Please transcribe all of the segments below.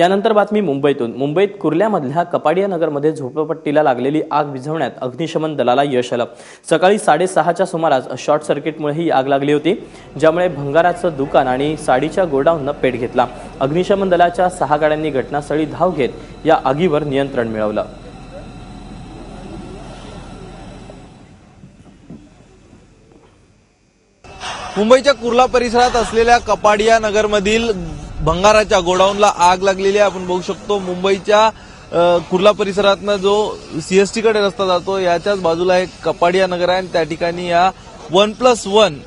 यानंतर बातमी मुंबईतून. मुंबईत कुर्ल्यामधल्या कपाडिया नगरमध्ये झोपडपट्टीला लागलेली आग विझवण्यात अग्निशमन दलाला यश आलं. सकाळी साडेसहाच्या सुमारास शॉर्ट सर्किटमुळे ही आग लागली होती ज्यामुळे भंगाराचं दुकान आणि साडीच्या गोडाऊननं पेट घेतला. अग्निशमन दलाच्या सहा गाड्यांनी घटनास्थळी धाव घेत या आगीवर नियंत्रण मिळवलं. मुंबईच्या कुर्ला परिसरात असलेल्या कपाडिया नगरमधील भंगाराच्या गोडाऊनला आग लागलेली आहे. आपण बघू शकतो मुंबईच्या कुर्ला परिसरातनं जो सीएसटीकडे रस्ता जातो याच्याच बाजूला एक कपाडिया नगर आहे आणि त्या ठिकाणी या वन प्लस वन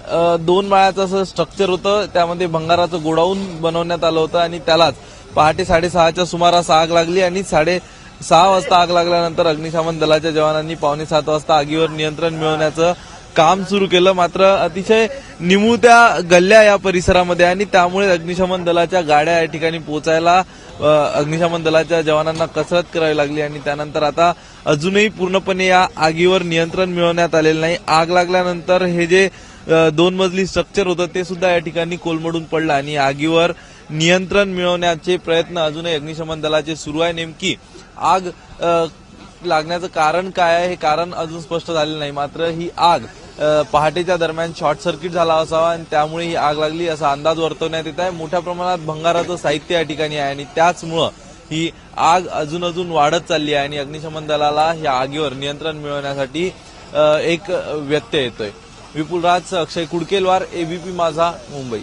दोन माळ्याचं असं स्ट्रक्चर होतं. त्यामध्ये भंगाराचं गोडाऊन बनवण्यात आलं होतं आणि त्यालाच पहाटे साडेसहाच्या सुमारास आग लागली आणि साडे सहा वाजता आग लागल्यानंतर अग्निशमन दलाच्या जवानांनी पावणे सात वाजता आगीवर नियंत्रण मिळवण्याचं काम सुरू केलं मात्र अतिशय निमुळत्या गल्ल्या या परिसरामध्ये आणि त्यामुळे अग्निशमन दलाच्या गाड्या या ठिकाणी पोहोचायला अग्निशमन दलाच्या जवानांना कसरत करावी लागली आणि त्यानंतर आता अजूनही पूर्णपणे या आगीवर नियंत्रण मिळवण्यात आलेलं नाही. आग लागल्यानंतर हे जे दोन मजली स्ट्रक्चर होतं ते सुद्धा या ठिकाणी कोलमडून पडलं आणि आगीवर नियंत्रण मिळवण्याचे प्रयत्न अजूनही अग्निशमन दलाचे सुरू आहे. नेमकी आग लागण्याचं कारण काय आहे हे कारण अजून स्पष्ट झालेलं नाही. मात्र ही आग पहाटेच्या दरम्यान शॉर्ट सर्किट झाला असावा आणि त्यामुळे ही आग लागली असा अंदाज वर्तवण्यात येत आहे. मोठ्या प्रमाणात भंगाराचं साहित्य या ठिकाणी आहे आणि त्याचमुळं ही आग अजून अजून वाढत चालली आहे आणि अग्निशमन दलाला या आगीवर नियंत्रण मिळवण्यासाठी एक व्यत्यय येतोय. विपुल राज अक्षय कुडकेलवार एबीपी माझा मुंबई.